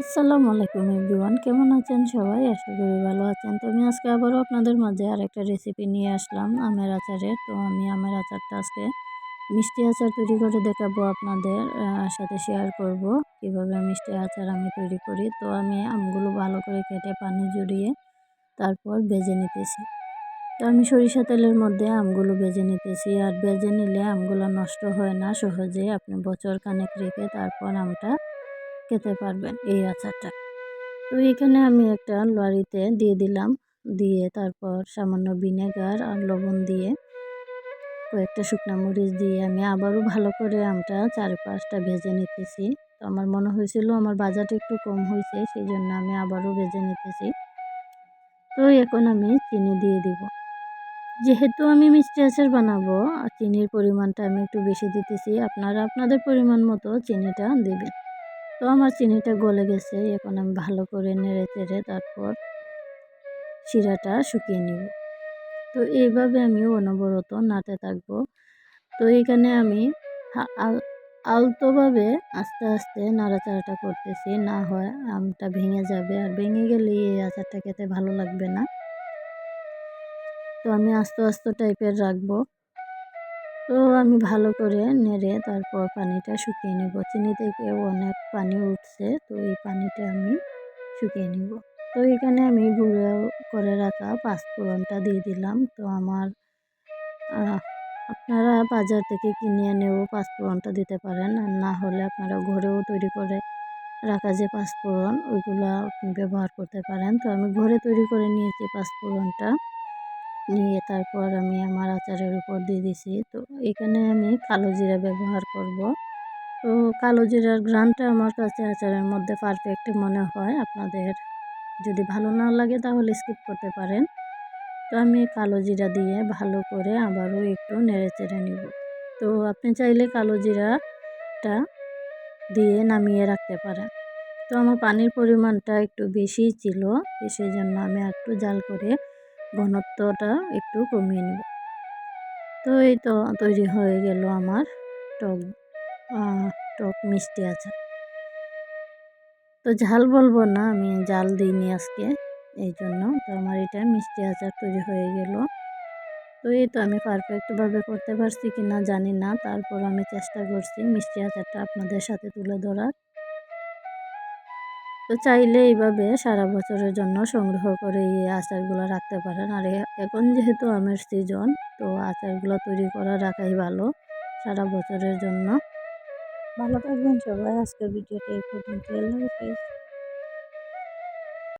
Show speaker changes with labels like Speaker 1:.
Speaker 1: আসসালামু আলাইকুম এভরিওয়ান, কেমন আছেন সবাই? আশা করি ভালো আছেন। তো আমি আজকে আবারও আপনাদের মাঝে আরেকটা রেসিপি নিয়ে আসলাম, আমের আচারের তো আমি আমের আচারটা আজকে মিষ্টি আচার তৈরি করে দেখাবো আপনাদের সাথে শেয়ার করব কীভাবে মিষ্টি আচার আমি তৈরি করি। তো আমি আমগুলো ভালো করে কেটে পানি জড়িয়ে তারপর বেজে নিতেছি। তো আমি সরিষা তেলের মধ্যে আমগুলো বেজে নিতেছি। আর বেজে নিলে আমগুলো নষ্ট হয় না সহজে আপনি বছর কানেক রেখে তারপর আমটা খেতে পারবেন এই আচারটা। তো এখানে আমি একটা লরিতে দিয়ে দিলাম। দিয়ে তারপর সামান্য ভিনেগার আর লবণ দিয়ে কয়েকটা শুকনা মরিচ দিয়ে আমি আবারও ভালো করে আমটা চার পাঁচটা ভেজে নিতেছি। তো আমার মনে হয়েছিল আমার বাজার একটু কম হয়েছে সেই জন্য আমি আবারও ভেজে নিতেছি। তো এখন আমি চিনি দিয়ে দিব। যেহেতু আমি মিষ্টি আচার বানাবো চিনির পরিমাণটা আমি একটু বেশি দিতেছি, আপনারা আপনাদের পরিমাণ মতো চিনিটা দেবেন। তো আমার চিনিটা গলে গেছে, এখন আমি ভালো করে নেড়ে চেড়ে তারপর শিরাটা শুকিয়ে নিব। তো এইভাবে আমি অনবরত নাড়তে থাকব। তো এখানে আমি আলতোভাবে আস্তে আস্তে নাড়াচাড়াটা করতেছি, না হয় আমটা ভেঙে যাবে। আর ভেঙে গেলে এই আচারটা খেতে ভালো লাগবে না। তো আমি আস্তে আস্তে টাইপের রাখব। তো আমি ভালো করে নেড়ে তারপর পানিটা শুকিয়ে নেব। চিনি থেকে অনেক পানি উঠছে, তো এই পানিটা আমি শুকিয়ে নেব। তো এখানে আমি গুঁড়ো করে রাখা পাঁচফোড়নটা দিয়ে দিলাম। তো আমার আপনারা বাজার থেকে কিনে এনেও পাঁচফোড়নটা দিতে পারেন। আর না হলে আপনারা ঘরেও তৈরি করে রাখা যে পাঁচফোড়ন, ওইগুলো আপনি ব্যবহার করতে পারেন। তো আমি ঘরে তৈরি করে নিয়েছি পাঁচফোড়নটা। নিয়ে তারপর আমি আমার আচারের উপর দিয়ে দিছি। তো এখানে আমি কালো জিরা ব্যবহার করব। তো কালো জিরার গ্রানটা আমার কাছে আচারের মধ্যে পারফেক্ট মনে হয়। আপনাদের যদি ভালো না লাগে তাহলে স্কিপ করতে পারেন। তো আমি কালো জিরা দিয়ে ভালো করে আবারও একটু নেড়ে চেড়ে নিব। তো আপনি চাইলে কালো জিরাটা দিয়ে নামিয়ে রাখতে পারেন। তো আমার পানির পরিমাণটা একটু বেশি ছিল। সেই জন্য আমি একটু জাল করে ঘনত্বটা একটু কমিয়ে নেব। তো এই তো তৈরি হয়ে গেল আমার টক টক মিষ্টি আচার তো ঝাল বলব না, আমি জাল দিইনি আজকে এই জন্য তো আমার এটা মিষ্টি আচার তৈরি হয়ে গেল। তো এই তো আমি পারফেক্টভাবে করতে পারছি কি না জানি না, তারপর আমি চেষ্টা করছি মিষ্টি আচারটা আপনাদের সাথে তুলে ধরার। তো চাইলে এইভাবে সারা বছরের জন্য সংগ্রহ করে এই আচারগুলো রাখতে পারেন। আর এখন যেহেতু আমের সিজন তো আচারগুলো তৈরি করা রাখাই ভালো সারা বছরের জন্য। ভালো থাকবেন সবাই। আজকের ভিডিওটা এই পর্যন্ত